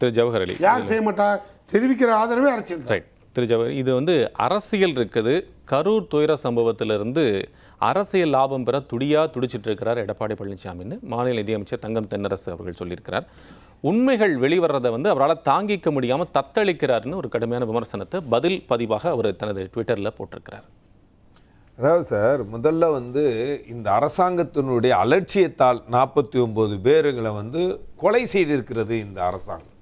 திரு ஜவஹர் அலி. யார் செய்ய மாட்டா? தெரிவிக்கிற ஆதரவே அரசியல். ரைட் திரு ஜவஹர் இது வந்து அரசியல் இருக்குது. கரூர் துயர சம்பவத்திலிருந்து அரசியல் லாபம் பெற துடியா துடிச்சிட்டு இருக்கிறார் எடப்பாடி பழனிசாமின்னு மாநில நிதியமைச்சர் தங்கம் தென்னரசு அவர்கள் சொல்லியிருக்கிறார். உண்மைகள் வெளிவர்றதை வந்து அவரால் தாங்கிக்க முடியாமல் தத்தளிக்கிறாருன்னு ஒரு கடுமையான விமர்சனத்தை பதில் பதிவாக அவர் தனது ட்விட்டரில் போட்டிருக்கிறார். அதாவது சார் முதல்ல வந்து இந்த அரசாங்கத்தினுடைய அலட்சியத்தால் நாற்பத்தி ஒன்பது பேருங்களை வந்து கொலை செய்திருக்கிறது இந்த அரசாங்கம்.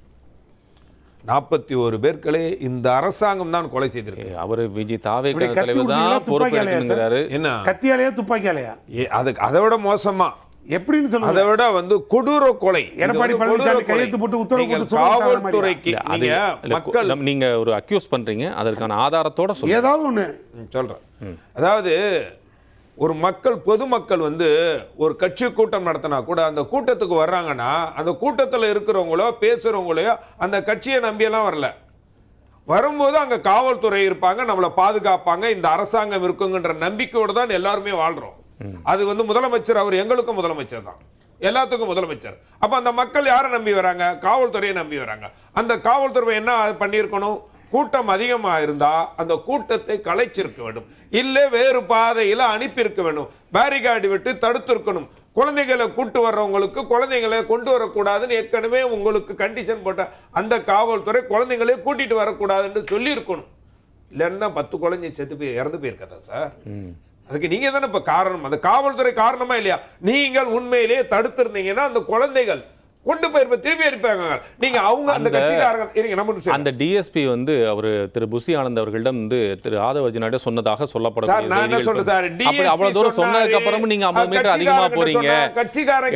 நாற்பத்தி ஒரு பேர்களை இந்த அரசாங்கம் தான் கொலை செய்திருக்கு. அவர் விஜய் தாவே இப்படி கத்தி தலைவர் தான் விடுறீங்களா, பொறுப்பு துப்பாக்கி ஆலையா எடுக்கணுங்கிறாரு. என்ன? கத்தியாலையா துப்பாக்கியாலையா ஏ, அதுக்கு அதை விட மோசமா. எப்படின்னு அதை சொல்லுங்க விட வந்து கொடூர கொலை. எடப்பாடி பழனிசாமி. கையெழுத்து போட்டு உத்தரவு போட்டு? காவல்துறைக்கு அது நீங்க மக்கள் ஒரு அக்யூஸ் பண்றீங்க அதற்கான ஆதாரத்தோட ஏதாவது ஒண்ணு. ம், சொல்றேன். அதாவது ஒரு மக்கள் பொதுமக்கள் வந்து ஒரு கட்சி கூட்டம் நடத்தினா கூட அந்த கூட்டத்துக்கு வர்றாங்கன்னா அந்த கூட்டத்தில் இருக்கிறவங்களோ பேசுறவங்களையோ அந்த கட்சியை நம்பியெல்லாம் வரல. வரும்போது அங்க காவல்துறை இருப்பாங்க நம்மளை பாதுகாப்பாங்க இந்த அரசாங்கம் இருக்குங்கன்ற நம்பிக்கையோடு தான் எல்லாருமே வாழ்றோம். அது வந்து முதலமைச்சர் அவர் எங்களுக்கும் முதலமைச்சர் தான். எல்லாத்துக்கும் முதலமைச்சர். அப்ப அந்த மக்கள் யாரை நம்பி வராங்க? காவல்துறையை நம்பி வராங்க. அந்த காவல்துறை என்ன பண்ணியிருக்கணும்? கூட்டம் அதிகமா இருந்தா அந்த கூட்டத்தை கலைச்சிருக்க வேண்டும். இல்லை வேறு பாதையில அனுப்பியிருக்க வேண்டும். பேரிகார்டு விட்டு தடுத்திருக்கணும். குழந்தைகளை கூட்டு வர்றவங்களுக்கு குழந்தைகளை கொண்டு வரக்கூடாதுன்னு ஏற்கனவே உங்களுக்கு கண்டிஷன் போட்ட அந்த காவல்துறை குழந்தைங்களே கூட்டிட்டு வரக்கூடாதுன்னு சொல்லி இருக்கணும் இல்லைன்னா பத்து குழந்தை செத்து போய் இறந்து போயிருக்கதா சார்? அதுக்கு நீங்க தானே இப்ப காரணம். அந்த காவல்துறை காரணமா இல்லையா? நீங்கள் உண்மையிலேயே தடுத்திருந்தீங்கன்னா அந்த குழந்தைகள் கொண்டு போயிருப்ப திருப்பி இருப்பாங்க நீங்க அவங்க அந்த கட்சிக்காரங்க இருங்க நம்ம. அந்த டிஎஸ்பி வந்து அவர் திரு புசி ஆனந்த் அவர்களிடம் வந்து திரு ஆதவர்ஜினாட்ட சொன்னதாக சார் சொல்லப்படக்கூடிய நான் என்ன சொல்றேன் சார்? அவ்வளவு தூரம் சொன்னதுக்கு அப்புறமும் நீங்க 50 மீட்டர் அதிகமா போறீங்க.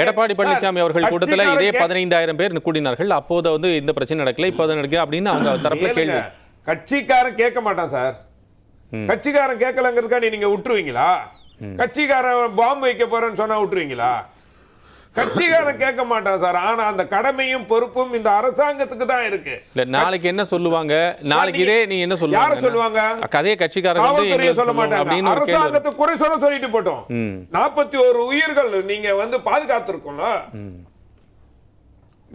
எடப்பாடி பழனிசாமி அவர்கள் கூட்டத்துல இதே பதினைந்தாயிரம் பேர் கூடினார்கள். அப்போது வந்து இந்த பிரச்சனை நடக்கல இப்போது நடக்குது அப்படின்னு அவங்க தரப்புல கேள்வி. கட்சிக்காரன் கேட்க மாட்டான் சார். கட்சிக்காரன் கேட்கலங்கிறதுக்காண்டி நீங்க விட்டுருவீங்களா? கட்சிக்காரன் பாம்பு வைக்க போறேன்னு சொன்னா விட்டுருவீங்களா? கட்சிக்காரன் கேட்க மாட்டான் சார். ஆனா அந்த கடமையும் பொறுப்பும் இந்த அரசாங்கத்துக்கு தான் இருக்கு. இல்ல நாளைக்கு என்ன சொல்லுவாங்க? நாளைக்கு இதே நீங்க என்ன யார சொல்லுவாங்க? சொல்லுவாங்க கதையை கட்சிக்காரங்க வந்து சொல்ல சொல்லுவாங்க மாட்டாங்க. அரசாங்கத்தை குறை சொல்ல சொல்லிட்டு போட்டோம். நாற்பத்தி ஒரு உயிர்கள் நீங்க வந்து பாதுகாத்திருக்கோம்ல.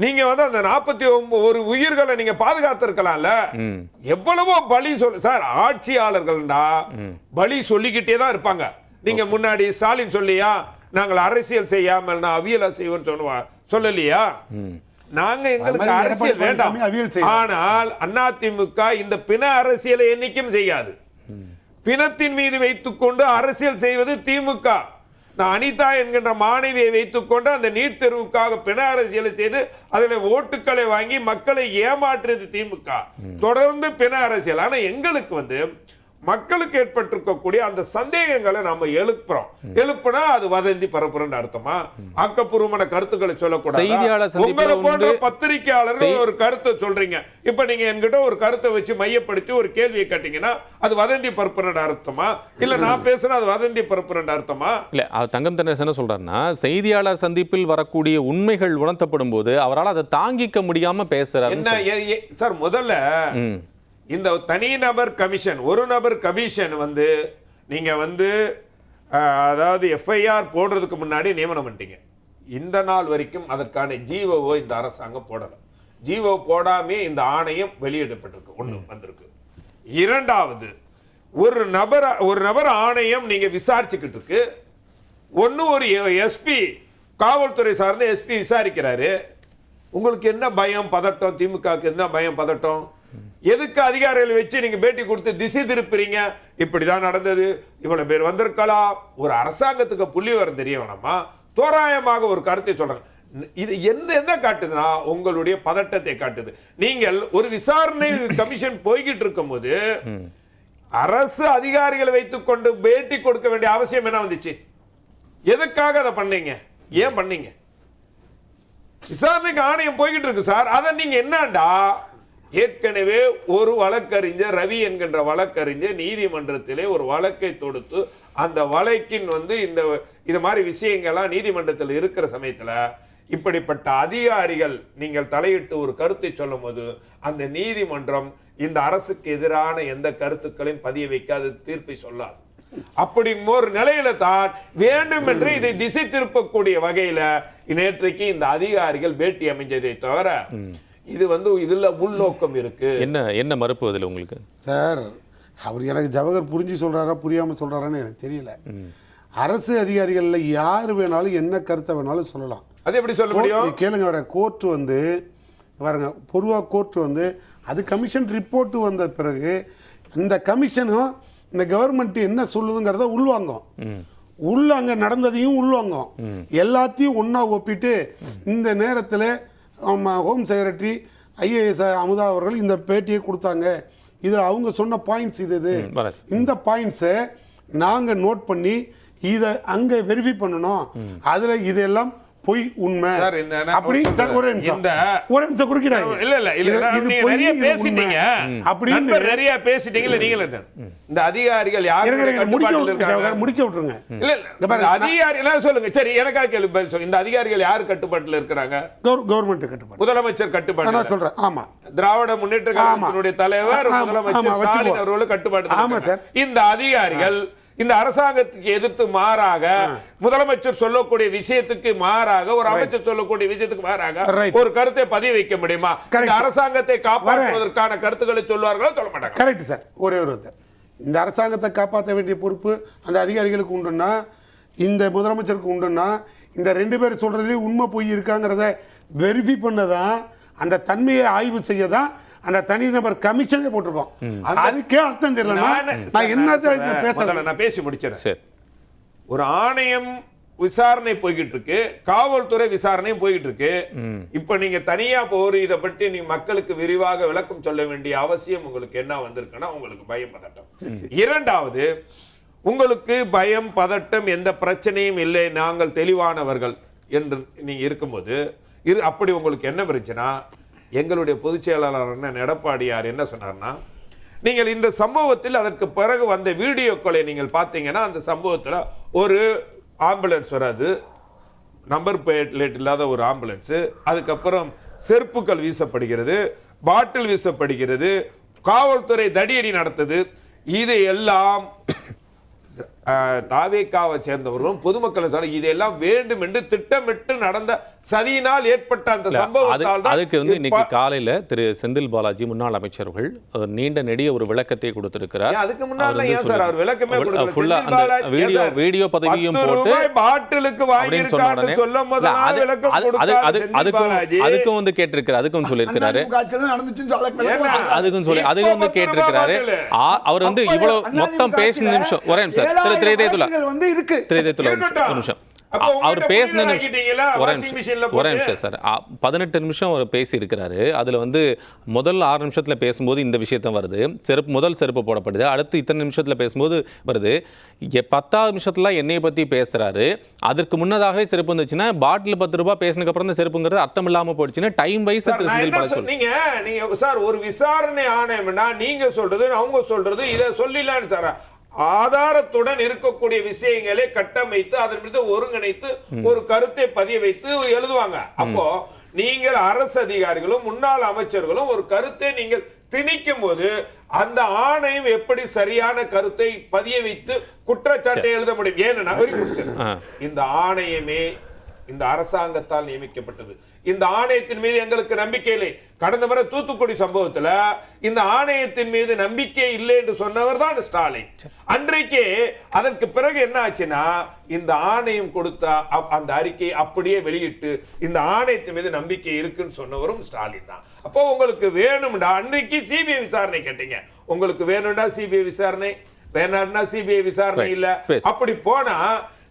நீங்க வந்து அந்த நாற்பத்தி ஒரு உயிர்களை நீங்க பாதுகாத்திருக்கலாம்ல. எவ்வளவோ பலி சொல் சார் ஆட்சியாளர்கள்டா பலி சொல்லிக்கிட்டே தான் இருப்பாங்க. நீங்க முன்னாடி ஸ்டாலின் சொல்லியா? நாங்கள் அரசியல் செய்யாமல் நான் அவியலா செய்வோம்னு சொல்லுவா சொல்லலையா? நாங்க எங்களுக்கு அரசியல் வேண்டாம். ஆனால் அதிமுக இந்த பிண அரசியலை என்னைக்கும் செய்யாது. பிணத்தின் மீது வைத்துக்கொண்டு அரசியல் செய்வது திமுக. நான் அனிதா என்கின்ற மாணவியை வைத்துக்கொண்டு அந்த நீட் தேர்வுக்காக பிண அரசியலை செய்து அதில் ஓட்டுக்களை வாங்கி மக்களை ஏமாற்றியது திமுக. தொடர்ந்து பிண அரசியல். ஆனா எங்களுக்கு வந்து மக்களுக்கு ஏற்பட்டிருக்கக்கூடிய அந்த சந்தேகங்களை நாம எழுப்புறோம். எழுப்புனா அது வதந்தி பரப்புறன்னு அர்த்தமா? ஆக்கப்பூர்வமான கருத்துக்களை சொல்லக்கூடாது? உங்களை போன்ற. பத்திரிகையாளர்கள் செய்- ஒரு கருத்தை சொல்றீங்க. இப்ப நீங்க என்கிட்ட ஒரு கருத்தை வச்சு மையப்படுத்தி ஒரு கேள்வியை கேட்டீங்கன்னா அது வதந்தி பரப்புறன்ற அர்த்தமா? இல்ல நான் பேசுனா அது வதந்தி பரப்புறன்ற அர்த்தமா? இல்ல தங்கம் தென்னரசு என்ன சொல்றாருன்னா செய்தியாளர் சந்திப்பில் வரக்கூடிய உண்மைகள் உணர்த்தப்படும் போது அவரால் அதை தாங்கிக்க முடியாம பேசுறாரு சார் முதல்ல இந்த தனிநபர் கமிஷன் ஒரு நபர் கமிஷன் வந்து நீங்க வந்து அதாவது எஃப்ஐஆர் போடுறதுக்கு முன்னாடி நியமனம் பண்ணிட்டீங்க. இந்த நாள் வரைக்கும் அதற்கான ஜீவோவோ இந்த அரசாங்கம் போடல. ஜீவோ போடாமே இந்த ஆணையம் வெளியிடப்பட்டிருக்கு ஒண்ணு வந்திருக்கு. இரண்டாவது ஒரு நபர் ஒரு நபர் ஆணையம் நீங்க விசாரிச்சுக்கிட்டு இருக்கு. ஒண்ணு ஒரு எஸ்பி காவல்துறை சார்ந்த எஸ்பி விசாரிக்கிறாரு. உங்களுக்கு என்ன பயம் பதட்டம்? திமுகவுக்கு என்ன பயம் பதட்டம்? எதுக்கு அதிகாரிகள் வச்சு நீங்க பேட்டி கொடுத்து திசை திருப்புறீங்க? இப்படிதான் நடந்தது. இவ்வளவு பேர் வந்திருக்கலாம். ஒரு அரசாங்கத்துக்கு புள்ளி வரம் தெரிய வேணாமா? தோராயமாக ஒரு கருத்தை சொல்றாங்க இது எந்த எந்த காட்டுதுன்னா உங்களுடைய பதட்டத்தை காட்டுது. நீங்கள் ஒரு விசாரணை கமிஷன் போய்கிட்டு இருக்கும்போது அரசு அதிகாரிகளை வைத்துக்கொண்டு பேட்டி கொடுக்க வேண்டிய அவசியம் என்ன வந்துச்சு? எதுக்காக அதை பண்ணீங்க? ஏன் பண்ணீங்க? விசாரணைக்கு ஆணையம் போய்கிட்டு இருக்கு சார். அதை நீங்க என்னண்டா? ஏற்கனவே ஒரு வழக்கறிஞர் ரவி என்கின்ற வழக்கறிஞர் நீதிமன்றத்திலே ஒரு வழக்கை தொடுத்து அந்த வழக்கின் வந்து இந்த இது மாதிரி விஷயங்கள்லாம் நீதிமன்றத்தில் இருக்கிற சமயத்துல இப்படிப்பட்ட அதிகாரிகள் நீங்கள் தலையிட்டு ஒரு கருத்தை சொல்லும் போது அந்த நீதிமன்றம் இந்த அரசுக்கு எதிரான எந்த கருத்துக்களையும் பதிய வைக்காது தீர்ப்பை சொல்லாது. அப்படி ஒரு நிலையில தான் வேண்டும் என்று இதை திசை திருப்பக்கூடிய வகையில நேற்றைக்கு இந்த அதிகாரிகள் பேட்டி அமைஞ்சதை தவிர இது வந்து இதுல உள்நோக்கம் இருக்கு. என்ன என்ன மறுப்பு அதில் உங்களுக்கு? சார் அவர் எனக்கு ஜவஹர் புரிஞ்சு சொல்கிறாரா புரியாமல் சொல்கிறாரான்னு எனக்கு தெரியல. அரசு அதிகாரிகளில் யார் வேணாலும் என்ன கருத்தை வேணாலும் சொல்லலாம். அது எப்படி சொல்ல முடியும்? கோர்ட் கேளுங்க வர கோர்ட் வந்து பாருங்க பொதுவாக கோர்ட் வந்து அது கமிஷன் ரிப்போர்ட் வந்த பிறகு இந்த கமிஷனும் இந்த கவர்மெண்ட் என்ன சொல்லுதுங்கிறத உள்வாங்கும். உள்ள அங்க நடந்ததையும் உள்வாங்கும். எல்லாத்தையும் ஒண்ணா ஒப்பிட்டு இந்த நேரத்தில் ஹோம் செக்ரட்டரி ஐஏஎஸ் அமுதா அவர்கள் இந்த பேட்டியை கொடுத்தாங்க. இதில் அவங்க சொன்ன பாயிண்ட்ஸ் இது இது. இந்த பாயிண்ட்ஸை நாங்கள் நோட் பண்ணி இதை அங்கே வெரிஃபை பண்ணணும். அதில் இதெல்லாம் பொய் உண்மை. அப்படி சொல்றேன். சார் ஒரு நிமிஷம். இந்த- ஒரு நிமிஷம் குறுக்கிடாதீங்க. இல்ல இல்ல இல்ல இது- இது நீங்க பொய், நிறைய பேசிட்டீங்க. அப்படின்னு நிறைய பேசிட்டீங்க இல்ல நீங்களே. இந்த அதிகாரிகள் யாரு இருங்க, இருங்க, முடிக்க முடிக்க விட்டுருங்க. இல்ல இல்ல இந்த அதிகாரிகள் சொல்லுங்க சரி எனக்காக கேள்வி பதில் சொல்லுங்க. இந்த அதிகாரிகள் யார் கட்டுப்பாட்டில் இருக்கிறாங்க? கவர்மெண்ட் கட்டுப்பாடு. முதலமைச்சர் நான் கட்டுப்பாடு சொல்றேன் ஆமா. திராவிட முன்னேற்ற கழகத்தினுடைய தலைவர் முதலமைச்சர். ஸ்டாலின் அவர்களும் கட்டுப்பாடு ஆமா, சார். இந்த அதிகாரிகள் இந்த அரசாங்கத்துக்கு எதிர்த்து மாறாக முதலமைச்சர் சொல்லக்கூடிய விஷயத்துக்கு மாறாக ஒரு அமைச்சர் சொல்லக்கூடிய விஷயத்துக்கு மாறாக. ஒரு கருத்தை பதிவு வைக்க முடியுமா. இந்த அரசாங்கத்தை காப்பாற்றுவதற்கான கருத்துக்களை சொல்வார்களோ சொல்ல மாட்டாங்க கரெக்ட் சார் ஒரே ஒரு. இந்த அரசாங்கத்தை காப்பாற்ற வேண்டிய பொறுப்பு அந்த அதிகாரிகளுக்கு உண்டுன்னா இந்த முதலமைச்சருக்கு உண்டுன்னா இந்த ரெண்டு பேர் சொல்றதுலேயும் உண்மை பொய் இருக்காங்கிறத வெரிஃபை பண்ணதான் அந்த தன்மையை ஆய்வு செய்ய தான் அந்த தனிநபர் கமிஷனே போட்டிருக்கோம். அதுக்கே அர்த்தம் தெரியலன்னா நான் என்ன பேசுறேன் நான் பேசி முடிச்சிடறேன். சரி. ஒரு ஆணையம் விசாரணை போய்கிட்டு இருக்கு காவல்துறை விசாரணையும் போய்கிட்டு இருக்கு இப்ப நீங்க தனியா போர் இதை பற்றி நீங்க மக்களுக்கு விரிவாக விளக்கம் சொல்ல வேண்டிய அவசியம் உங்களுக்கு என்ன வந்திருக்குன்னா உங்களுக்கு பயம் பதட்டம். இரண்டாவது உங்களுக்கு பயம் பதட்டம் எந்த பிரச்சனையும் இல்லை நாங்கள் தெளிவானவர்கள் என்று நீங்க இருக்கும்போது இரு அப்படி உங்களுக்கு என்ன பிரச்சனை? எங்களுடைய பொதுச் செயலாளர் அண்ணன் எடப்பாடியார் என்ன சொன்னார்னா நீங்கள் இந்த சம்பவத்தில் அதற்கு பிறகு வந்த வீடியோக்களை நீங்கள் பார்த்தீங்கன்னா அந்த சம்பவத்தில் ஒரு ஆம்புலன்ஸ் வராது. நம்பர் பிளேட் இல்லாத ஒரு ஆம்புலன்ஸு. அதுக்கப்புறம் செருப்புகள் வீசப்படுகிறது பாட்டில் வீசப்படுகிறது காவல்துறை தடியடி நடத்துது. இது எல்லாம் தாவேக்காவை சேர்ந்தவர்களும் பொதுமக்களும் சொல்ல இதெல்லாம் வேண்டும் என்று திட்டமிட்டு நடந்த சதியினால் ஏற்பட்ட அந்த சம்பவத்தால் அதுக்கு வந்து இன்னைக்கு காலையில திரு செந்தில் பாலாஜி முன்னாள் அமைச்சர்கள் நீண்ட நெடிய ஒரு விளக்கத்தை கொடுத்திருக்கிறார் அதுக்கு முன்னால அவர் ஏன் சார் விளக்கமே? ஃபுல்லா அந்த வீடியோ சார்? வீடியோ பதவியும் போட்டு பாட்டிலுக்கு உடனே சொல்லும் அதுக்கும். அதுக்கும் வந்து கேட்டிருக்காரு அதுக்கும் சொல்லியிருக்கிறாரு சொல்ல அதுக்கும் சொல்லி இப்ப அதுக்கு வந்து கேட்டிருக்கிறாரு அவர் வந்து இவ்வளவு மொத்தம் பேசின நிமிஷம் ஒரே ஏழாயிரம் திரைதேத்துலா வந்து இருக்கு. திரைதேத்துலா ஒரு இருக்கட்டும். நிமிஷம். அவர் பேசின? ஒரே நிமிஷம் ஒரே? நிமிஷம் சார். பதினெட்டு நிமிஷம் பேசி இருக்கிறாரு அதுல வந்து முதல் ஆறு நிமிஷத்துல பேசும்போது இந்த விஷயத்தான் வருது. செருப்பு முதல் செருப்பு போடப்படுது. அடுத்து இத்தனை நிமிஷத்துல பேசும்போது வருது. பத்தாவது நிமிஷத்துல என்னைய பத்தி பேசுறாரு. அதற்கு முன்னதாகவே செருப்பு வந்துச்சுன்னா பாட்டில் பத்து ரூபாய் பேசினதுக்கு அப்புறம் இந்த செருப்புங்கிறது அர்த்தம் இல்லாம போயிடுச்சுன்னா டைம் வைஸ் சார், திரு நான் செந்தில் என்ன பாலாஜி சொல்- சொல்லு நீங்க நீங்க சார் ஒரு விசாரணை ஆணையம்னா நீங்க சொல்றது அவங்க சொல்றது இத சொல்லிடலான்னு சார். ஆதாரத்துடன் இருக்கக்கூடிய விஷயங்களை கட்டமைத்து அதன் மீது ஒருங்கிணைத்து ஒரு கருத்தை பதிய வைத்து எழுதுவாங்க. அப்போ நீங்கள் அரசு அதிகாரிகளும் முன்னாள் அமைச்சர்களும் ஒரு கருத்தை நீங்கள் திணிக்கும் போது அந்த ஆணையம் எப்படி சரியான கருத்தை பதிய வைத்து குற்றச்சாட்டை எழுத முடியும்? ஏன்னா. இந்த ஆணையமே இந்த அரசாங்கத்தால் நியமிக்கப்பட்டது. இந்த ஆணையத்தின் மீது எங்களுக்கு நம்பிக்கை இல்லை. கடந்த முறை தூத்துக்குடி சம்பவத்துல இந்த ஆணையத்தின் மீது நம்பிக்கை இல்லை என்று சொன்னவர் தான் ஸ்டாலின். அன்றைக்கே அதற்கு பிறகு என்ன ஆச்சுன்னா இந்த ஆணையம் கொடுத்த அந்த அறிக்கையை அப்படியே வெளியிட்டு இந்த ஆணையத்தின் மீது நம்பிக்கை இருக்குன்னு சொன்னவரும் ஸ்டாலின் தான். அப்போ உங்களுக்கு வேணும்டா அன்றைக்கு சிபிஐ விசாரணை கேட்டீங்க. உங்களுக்கு வேணும்டா சிபிஐ விசாரணை? வேணாம்னா சிபிஐ விசாரணை. இல்ல. அப்படி போனா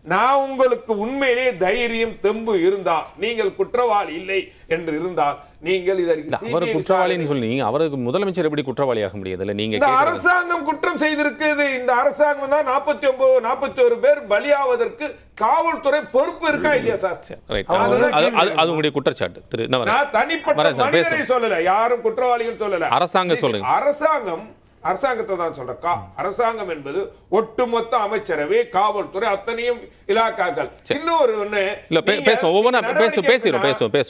நான் உங்களுக்கு உண்மையிலேயே தைரியம் தெம்பு இருந்தால் நீங்கள் குற்றவாளி இல்லை என்று இருந்தால் நீங்கள் இதற்கு அவர் குற்றவாளின்னு சொல்லி அவருக்கு முதலமைச்சர் எப்படி குற்றவாளியாக முடியாது? இல்ல நீங்க அரசாங்கம் குற்றம் செய்திருக்குது இந்த அரசாங்கம் தான் நாற்பத்தி ஒன்பது நாற்பத்தி ஒரு பேர் பலியாவதற்கு காவல்துறை பொறுப்பு இருக்கா இல்லையா சார்? அது உங்களுடைய குற்றச்சாட்டு. திரு நான் தனிப்பட்ட. சொல்லல யாரும் குற்றவாளிகள் சொல்லல. அரசாங்கம் சொல்லுங்க. அரசாங்கம் அரசாங்கத்தை தான் சொல்றேன். கா- அரசாங்கம் என்பது ஒட்டுமொத்த அமைச்சரவை காவல்துறை அத்தனையும் இலாக்காக்கள். இன்னொரு ஒண்ணு.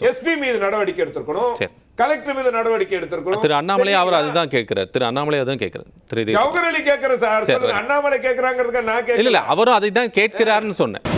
எஸ்பி மீது நடவடிக்கை எடுத்திருக்கணும். கலெக்டர் மீது நடவடிக்கை எடுத்திருக்கணும். திரு அண்ணாமலை அவர்? அதுதான் கேட்கிறார். திரு அண்ணாமலை அதுதான் கேட்கிறார். திரு ஜவஹர் அலி கேக்குறேன் சார். அண்ணாமலை கேக்குறாங்கிறதுக்கு நான் கேட்கல. அவரும் அதை தான் கேட்கிறாருன்னு சொன்னேன்.